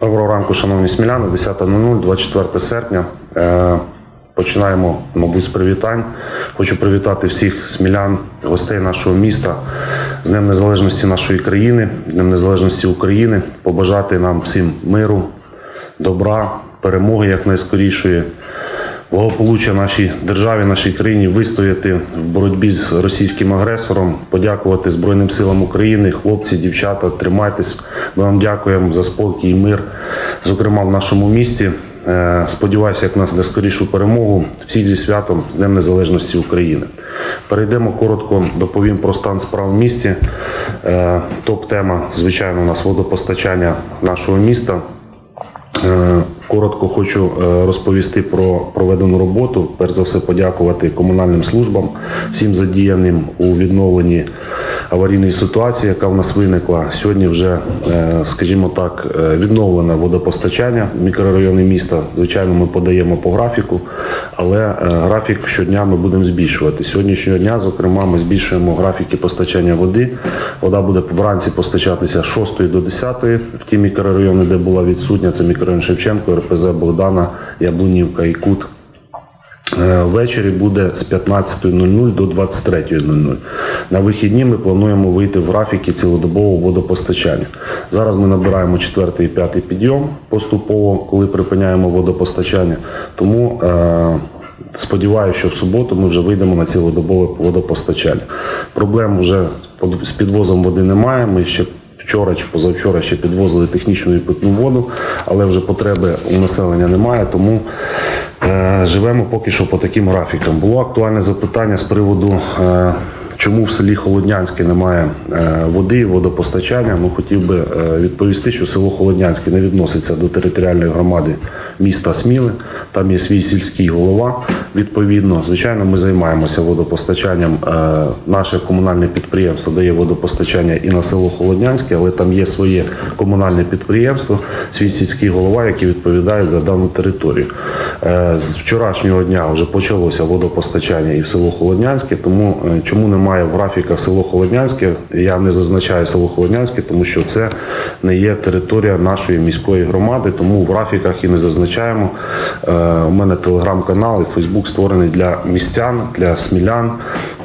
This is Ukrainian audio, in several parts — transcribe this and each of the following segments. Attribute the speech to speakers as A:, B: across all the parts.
A: Доброго ранку, шановні сміляни, 10.00, 24 серпня. Е, Починаємо, мабуть, з привітань. Хочу привітати всіх смілян, гостей нашого міста з Днем Незалежності нашої країни, Днем Незалежності України, побажати нам всім миру, добра, перемоги якнайскорішої, благополуччя нашій державі, нашій країні, вистояти в боротьбі з російським агресором, подякувати Збройним силам України, хлопці, дівчата, тримайтесь. Ми вам дякуємо за спокій і мир, зокрема в нашому місті. Е, Сподіваюся, як нас на скорішу перемогу. Всіх зі святом з Днем Незалежності України. Перейдемо коротко, доповім про стан справ в місті. Е, Топ-тема, звичайно, у нас водопостачання нашого міста. Коротко хочу е, розповісти про проведену роботу. Перш за все, подякувати комунальним службам, всім задіяним у відновленні аварійної ситуації, яка в нас виникла. Сьогодні вже, е, скажімо так, е, відновлене водопостачання в мікрорайони міста. Звичайно, ми подаємо по графіку, але графік щодня ми будемо збільшувати. Сьогоднішнього дня, зокрема, ми збільшуємо графіки постачання води. Вода буде вранці постачатися з 6 до 10 в ті мікрорайони, де була відсутня. Це мікрорайон Шевченко, РПЗ Богдана, Яблунівка і Кут. Е, Ввечері буде з 15.00 до 23.00. На вихідні ми плануємо вийти в графіки цілодобового водопостачання. Зараз ми набираємо 4 і 5 підйом поступово, коли припиняємо водопостачання. Тому е, сподіваюся, що в суботу ми вже вийдемо на цілодобове водопостачання. Проблем вже з підвозом води немає. Ми ще Вчора чи позавчора ще підвозили технічну і питну воду, але вже потреби у населення немає, тому е, живемо поки що по таким графікам. Було актуальне запитання з приводу. Е, Чому в селі Холоднянське немає е, води, водопостачання? Ну, хотів би е, відповісти, що село Холоднянське не відноситься до територіальної громади міста Сміли. Там є свій сільський голова. Відповідно, звичайно, ми займаємося водопостачанням. Е, Наше комунальне підприємство дає водопостачання і на село Холоднянське, але там є своє комунальне підприємство, свій сільський голова, який відповідає за дану територію. Е, З вчорашнього дня вже почалося водопостачання і в село Холоднянське, тому е, чому немає в графіках село Холоднянське, я не зазначаю село Холоднянське, тому що це не є територія нашої міської громади, тому в графіках і не зазначаємо. У мене телеграм-канал і Фейсбук створений для містян, для смілян.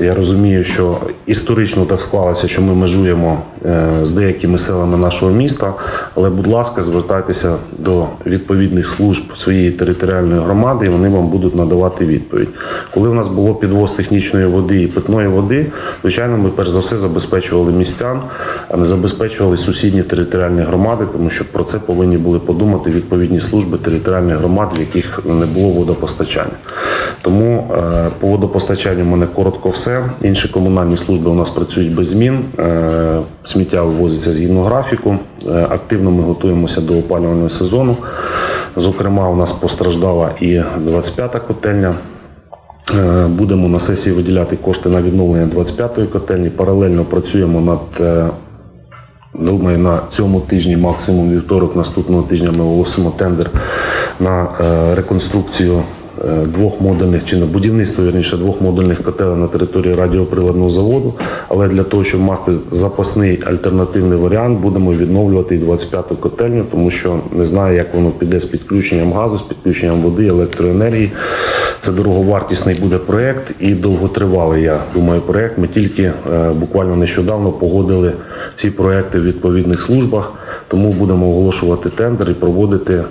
A: Я розумію, що історично так склалося, що ми межуємо е, з деякими селами нашого міста. Але, будь ласка, звертайтеся до відповідних служб своєї територіальної громади, і вони вам будуть надавати відповідь. Коли в нас було підвоз технічної води і питної води, звичайно, ми перш за все забезпечували містян, а не забезпечували сусідні територіальні громади, тому що про це повинні були подумати відповідні служби територіальних громад, в яких не було водопостачання. Тому е, по водопостачанню мене коротко все. Інші комунальні служби у нас працюють без змін. Е, Сміття вивозиться згідно графіку. Е, Активно ми готуємося до опалювального сезону. Зокрема, у нас постраждала і 25-та котельня. Е, Будемо на сесії виділяти кошти на відновлення 25-ї котельні. Паралельно працюємо над Думаю, на цьому тижні, максимум вівторок, наступного тижня ми оголосимо тендер на реконструкцію двох модульних чи на будівництво вірніше двох модульних котелень на території радіоприладного заводу. Але для того, щоб мати запасний альтернативний варіант, будемо відновлювати і 25-ту котельню, тому що не знаю, як воно піде з підключенням газу, з підключенням води, електроенергії. Це дороговартісний буде проєкт і довготривалий, я думаю, проєкт. Ми тільки е, буквально нещодавно погодили ці проекти в відповідних службах, тому будемо оголошувати тендер і проводити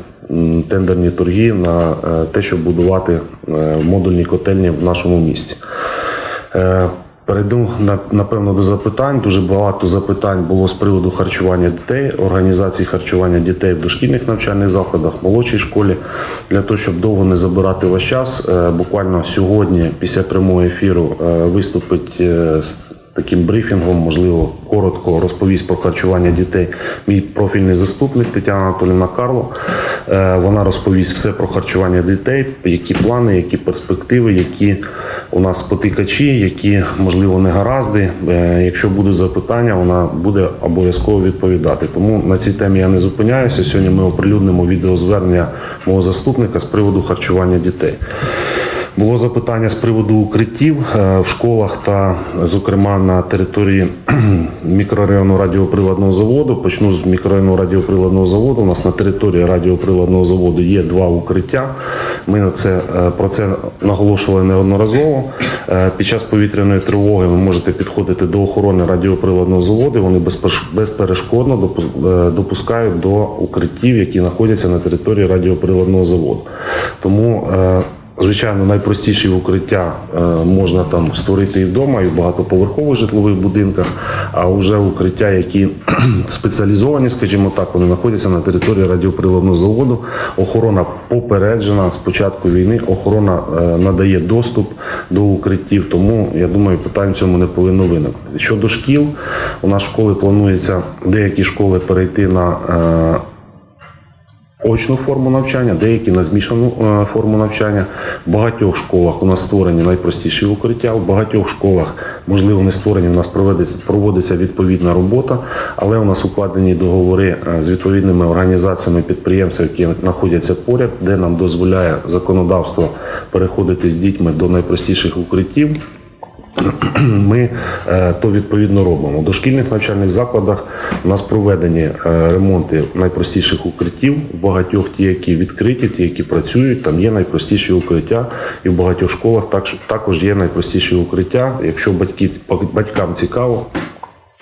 A: тендерні торги на е, те, щоб будувати е, модульні котельні в нашому місті. Е, Перейду на- напевно до запитань. Дуже багато запитань було з приводу харчування дітей, організації харчування дітей в дошкільних навчальних закладах, молодшій школі. Для того, щоб довго не забирати ваш час, буквально сьогодні, після прямого ефіру, виступить таким брифінгом, можливо, коротко розповість про харчування дітей. Мій профільний заступник Тетяна Анатолівна Карло. Е, Вона розповість все про харчування дітей, які плани, які перспективи, які у нас спотикачі, які можливо не гаразди. Е, Якщо будуть запитання, вона буде обов'язково відповідати. Тому на цій темі я не зупиняюся. Сьогодні ми оприлюднимо відеозвернення мого заступника з приводу харчування дітей. Було запитання з приводу укриттів е, в школах та, зокрема, на території мікрорайону радіоприладного заводу. Почну з мікрорайону радіоприладного заводу. У нас на території радіоприладного заводу є два укриття. Ми на це, е, про це наголошували неодноразово. Е, Під час повітряної тривоги ви можете підходити до охорони радіоприладного заводу. Вони безперешкодно допускають до укриттів, які знаходяться на території радіоприладного заводу. Тому Звичайно, найпростіші укриття е, можна там створити і вдома, і в багатоповерхових житлових будинках, а вже укриття, які спеціалізовані, скажімо так, вони знаходяться на території радіоприладного заводу. Охорона попереджена з початку війни. Охорона е, надає доступ до укриттів, тому я думаю, питань в цьому не повинно виникнути. Щодо шкіл, у нас школи планується деякі школи перейти на е, очну форму навчання, деякі на змішану е, форму навчання. В багатьох школах у нас створені найпростіші укриття. У багатьох школах, можливо, не створені, у нас проводиться, проводиться відповідна робота, але у нас укладені договори е, з відповідними організаціями підприємств, які знаходяться поряд, де нам дозволяє законодавство переходити з дітьми до найпростіших укриттів ми е, то відповідно робимо. У дошкільних навчальних закладах у нас проведені е, ремонти найпростіших укриттів. В багатьох ті, які відкриті, ті, які працюють, там є найпростіші укриття. І в багатьох школах також є найпростіші укриття. Якщо батьки, батькам цікаво,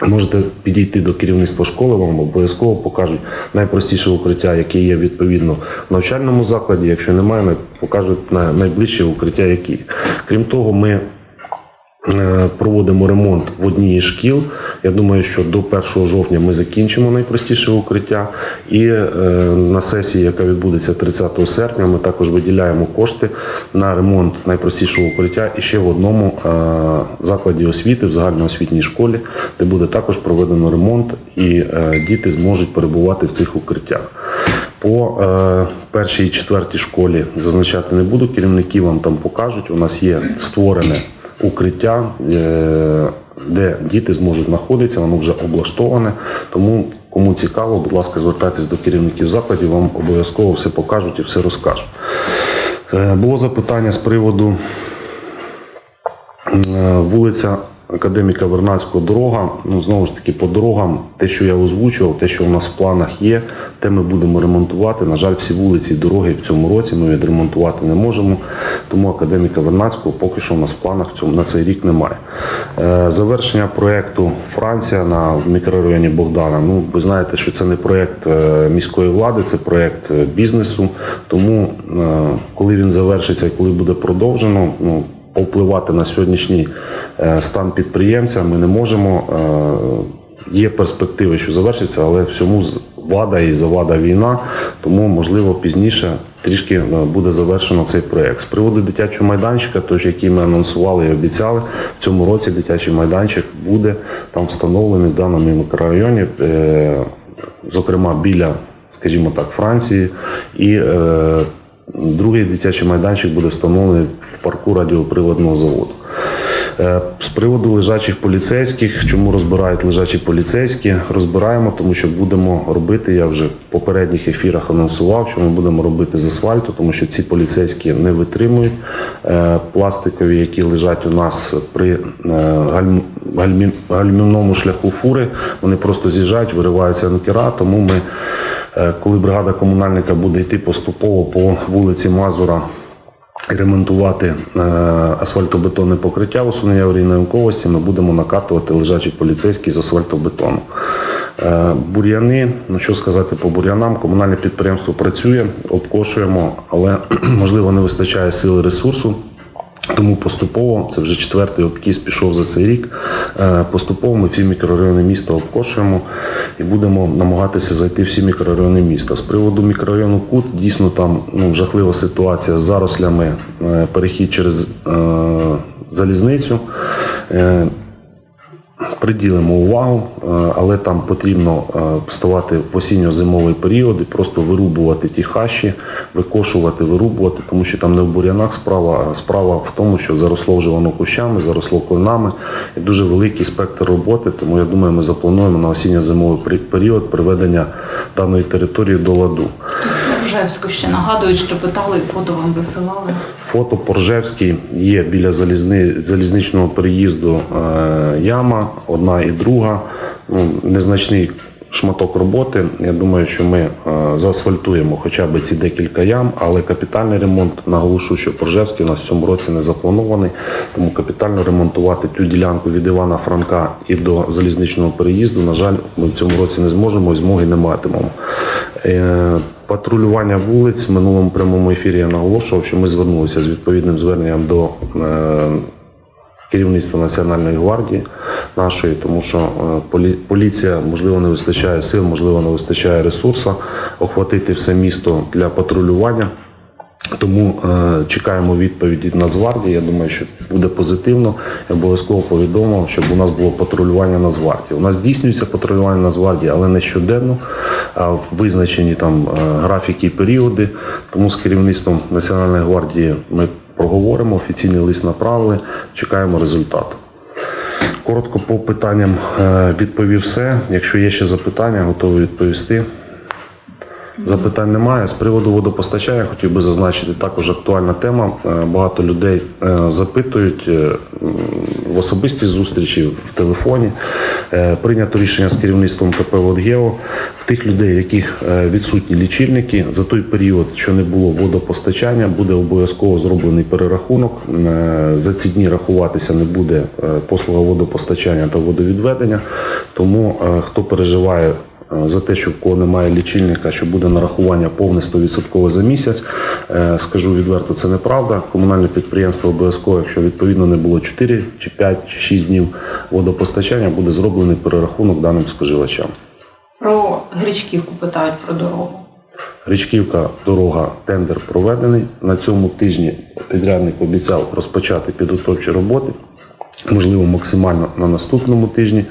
A: Можете підійти до керівництва школи, вам обов'язково покажуть найпростіше укриття, яке є відповідно в навчальному закладі. Якщо немає, покажуть на найближче укриття, які. Крім того, ми проводимо ремонт в одній із шкіл. Я думаю, що до 1 жовтня ми закінчимо найпростіше укриття. І е, на сесії, яка відбудеться 30 серпня, ми також виділяємо кошти на ремонт найпростішого укриття і ще в одному е, закладі освіти, в загальноосвітній школі, де буде також проведено ремонт, і е, діти зможуть перебувати в цих укриттях. По е, першій і четвертій школі зазначати не буду. Керівники вам там покажуть. У нас є створене укриття, е, де діти зможуть знаходитися, воно вже облаштоване. Тому кому цікаво, будь ласка, звертайтесь до керівників закладів, вам обов'язково все покажуть і все розкажуть. Е, Було запитання з приводу Е, Вулиця Академіка Вернадського дорога. Ну, знову ж таки, по дорогам, те, що я озвучував, те, що у нас в планах є, те ми будемо ремонтувати. На жаль, всі вулиці і дороги в цьому році ми відремонтувати не можемо. Тому академіка Вернадського поки що у нас в планах цьому, на цей рік немає. Е, Завершення проєкту Франція на мікрорайоні Богдана. Ну, ви знаєте, що це не проєкт е, міської влади, це проєкт е, бізнесу. Тому, е, коли він завершиться і коли буде продовжено, ну, повпливати на сьогоднішній е, стан підприємця ми не можемо. Е, Є перспективи, що завершиться, але всьому влада і завада війна, тому можливо пізніше трішки е, буде завершено цей проект. З приводу дитячого майданчика, тож який ми анонсували і обіцяли, в цьому році дитячий майданчик буде там встановлений в даному мікрорайоні, зокрема біля, скажімо так, Франції і. Другий дитячий майданчик буде встановлений в парку радіоприладного заводу. Е, З приводу лежачих поліцейських, чому розбирають лежачі поліцейські? Розбираємо, тому що будемо робити. Я вже в попередніх ефірах анонсував, що ми будемо робити з асфальту, тому що ці поліцейські не витримують Е, пластикові, які лежать у нас при е, гальм- гальмівному шляху фури. Вони просто з'їжджають, вириваються анкера. Тому ми, коли бригада комунальника буде йти поступово по вулиці Мазура і ремонтувати е, асфальтобетонне покриття усунення аварійної науковості, ми будемо накатувати лежачі поліцейські з асфальтобетону. Е, Бур'яни, ну що сказати по бур'янам, комунальне підприємство працює, обкошуємо, але можливо не вистачає сили ресурсу. Тому поступово, це вже четвертий обкіс пішов за цей рік. е, Поступово ми всі мікрорайони міста обкошуємо і будемо намагатися зайти всі мікрорайони міста. З приводу мікрорайону Кут дійсно там ну, жахлива ситуація з зарослями, е, перехід через е, залізницю. Е, Приділимо увагу, е, але там потрібно е, вставати в осінньо-зимовий період і просто вирубувати ті хащі, викошувати, вирубувати, тому що там не в бур'янах справа, а справа в тому, що заросло вже воно кущами, заросло клинами і дуже великий спектр роботи. Тому я думаю, ми заплануємо на осінньо-зимовий період приведення даної території до ладу.
B: Ржевську ще нагадують, що питали, фото вам висилали.
A: Фото Поржевський є біля залізни, залізничного переїзду е, яма, одна і друга. Ну, незначний шматок роботи. Я думаю, що ми е, заасфальтуємо хоча б ці декілька ям, але капітальний ремонт наголошу, що Поржевський у нас в цьому році не запланований. Тому капітально ремонтувати ту ділянку від Івана Франка і до залізничного переїзду, на жаль, ми в цьому році не зможемо і змоги не матимемо. Е, Патрулювання вулиць в минулому прямому ефірі я наголошував, що ми звернулися з відповідним зверненням до е, керівництва Національної гвардії нашої, тому що е, поліція, можливо, не вистачає сил, можливо, не вистачає ресурсу охватити все місто для патрулювання. Тому е, чекаємо відповіді від Нацгвардії. Я думаю, що буде позитивно. Я обов'язково повідомив, щоб у нас було патрулювання Нацгвардії. У нас здійснюється патрулювання Нацгвардії, але не щоденно, а в визначені там е, графіки і періоди. Тому з керівництвом Національної гвардії ми проговоримо, офіційний лист направили, чекаємо результату. Коротко по питанням е, відповів все. Якщо є ще запитання, готовий відповісти. Запитань немає. З приводу водопостачання хотів би зазначити також актуальна тема. Е, Багато людей е, запитують е, в особистій зустрічі, в телефоні. Прийнято рішення з керівництвом КП «Водгео». В тих людей, яких відсутні лічильники, за той період, що не було водопостачання, буде обов'язково зроблений перерахунок. За ці дні рахуватися не буде послуга водопостачання та водовідведення. Тому хто переживає за те, що в кого немає лічильника, що буде нарахування повне 100% за місяць. Е, Скажу відверто, це неправда. Комунальне підприємство обов'язково, якщо відповідно не було 4 чи 5 чи 6 днів водопостачання, буде зроблений перерахунок даним споживачам.
B: Про Гречківку питають про дорогу.
A: Річківка, дорога, тендер проведений. На цьому тижні підрядник обіцяв розпочати підготовчі роботи. Можливо, максимально на наступному тижні.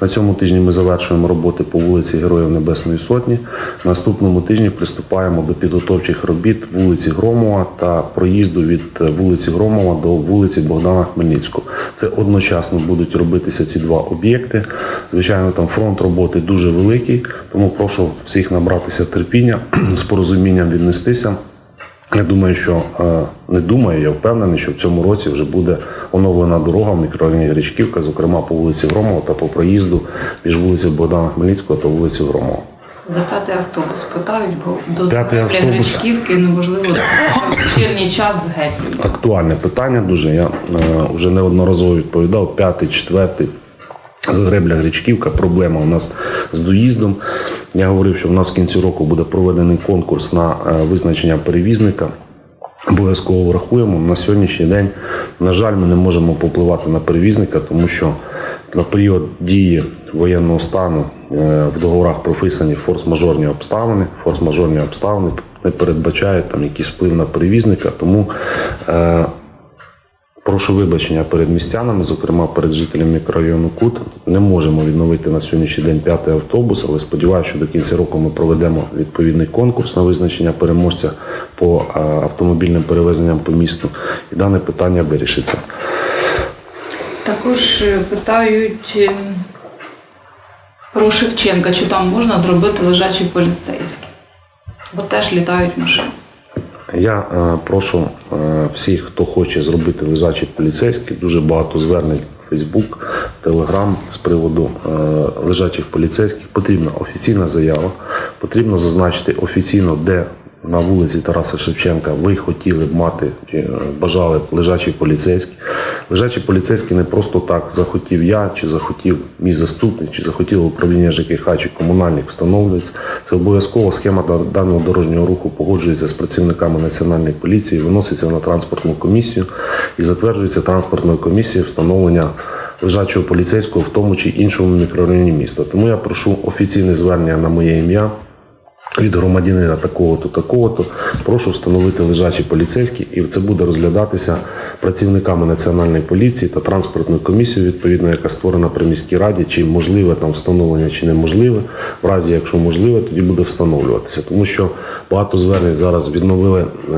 A: На цьому тижні ми завершуємо роботи по вулиці Героїв Небесної Сотні. Наступному тижні приступаємо до підготовчих робіт вулиці Громова та проїзду від е, вулиці Громова до вулиці Богдана Хмельницького. Це одночасно будуть робитися ці два об'єкти. Звичайно, там фронт роботи дуже великий, тому прошу всіх набратися терпіння, з порозумінням віднестися. Я думаю, що е, не думаю, я впевнений, що в цьому році вже буде оновлена дорога в мікрорайоні Гречківка, зокрема по вулиці Громова та по проїзду між вулицею Богдана Хмельницького та вулицею Громова.
B: За п'ятий автобус питають, бо до. Гречківки неможливо вечірній час геть.
A: Актуальне питання дуже. Я е, вже неодноразово відповідав. П'ятий, четвертий. Загребля Гречківка, проблема у нас з доїздом. Я говорив, що в нас в кінці року буде проведений конкурс на е, визначення перевізника. Обов'язково врахуємо. На сьогоднішній день, на жаль, ми не можемо попливати на перевізника, тому що на період дії воєнного стану е, в договорах прописані форс-мажорні обставини. Форс-мажорні обставини не передбачають там якийсь вплив на перевізника. Тому е, Прошу вибачення перед містянами, зокрема перед жителями мікрорайону Кут. Не можемо відновити на сьогоднішній день п'ятий автобус, але сподіваюся, що до кінця року ми проведемо відповідний конкурс на визначення переможця по автомобільним перевезенням по місту, і дане питання вирішиться.
B: Також е, питають е, про Шевченка, чи там можна зробити лежачий поліцейський, бо теж літають машини.
A: Я е, прошу е, всіх, хто хоче зробити лежачий поліцейський, дуже багато звернень Фейсбук, Телеграм з приводу е, лежачих поліцейських. Потрібна офіційна заява, потрібно зазначити офіційно, де на вулиці Тараса Шевченка ви хотіли б мати чи е, бажали б лежачий поліцейський. Лежачий поліцейський не просто так захотів я, чи захотів мій заступник, чи захотіло управління ЖКХ чи комунальник встановлюється. Це обов'язково схема даного дорожнього руху погоджується з працівниками національної поліції, виноситься на транспортну комісію і затверджується транспортною комісією встановлення лежачого поліцейського в тому чи іншому мікрорайоні міста. Тому я прошу офіційне звернення на моє ім'я від громадянина такого-то, такого-то, прошу встановити лежачий поліцейський, і це буде розглядатися працівниками національної поліції та транспортною комісією, відповідно, яка створена при міській раді, чи можливе там встановлення, чи неможливе. В разі, якщо можливе, тоді буде встановлюватися. Тому що багато звернень зараз відновили е,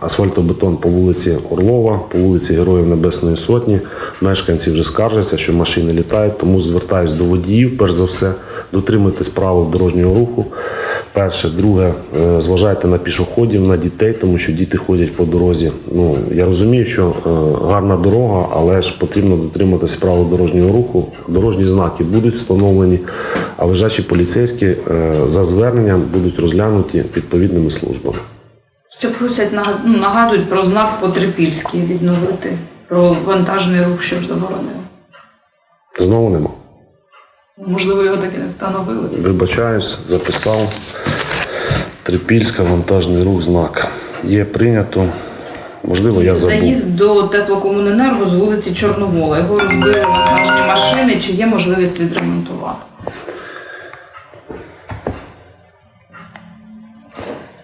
A: асфальтобетон по вулиці Орлова, по вулиці Героїв Небесної Сотні. Мешканці вже скаржаться, що машини літають, тому звертаюсь до водіїв, перш за все, дотримуйтесь правил дорожнього руху. Перше, друге, е, зважайте на пішоходів, на дітей, тому що діти ходять по дорозі. Ну я розумію, що е, гарна дорога, але ж потрібно дотриматися правил дорожнього руху. Дорожні знаки будуть встановлені, а лежачі поліцейські е, за зверненням будуть розглянуті відповідними службами.
B: Ще просять ну, нагадують про знак Потрипільський відновити, про вантажний рух, щоб заборонили.
A: Знову нема.
B: Можливо, його так і не встановили.
A: Вибачаюсь, записав. Трипільська вантажний рух знак. Є прийнято. Можливо, я забув.
B: Заїзд до теплокомуненерго з вулиці Чорновола. Його розбили вантажні машини. Чи є можливість відремонтувати?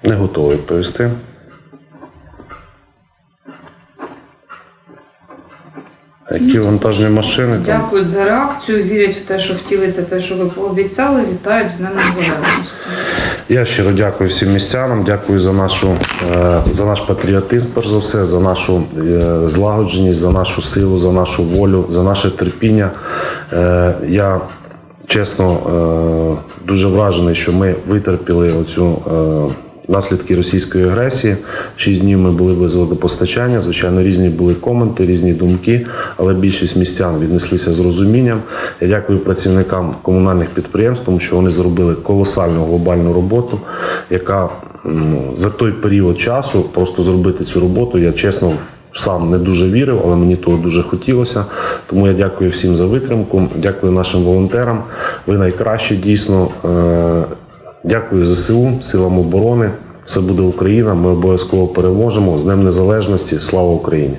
A: Не готовий відповісти. Які вантажні машини там?
B: Дякують за реакцію, вірять в те, що втілиться те, що ви пообіцяли. Вітають з Днем Незалежності.
A: Я щиро дякую всім містянам, дякую за нашу е, за наш патріотизм, перш за все, за нашу е, злагодженість, за нашу силу, за нашу волю, за наше терпіння. Е, Я чесно дуже вражений, що ми витерпіли оцю. Е, Наслідки російської агресії. Шість днів ми були без водопостачання. Звичайно, різні були коменти, різні думки, але більшість містян віднеслися з розумінням. Я дякую працівникам комунальних підприємств, тому що вони зробили колосальну глобальну роботу, яка ну, за той період часу просто зробити цю роботу. Я чесно сам не дуже вірив, але мені того дуже хотілося. Тому я дякую всім за витримку. Дякую нашим волонтерам. Ви найкращі дійсно. Дякую ЗСУ, силам оборони. Все буде Україна. Ми обов'язково переможемо. З Днем Незалежності. Слава Україні!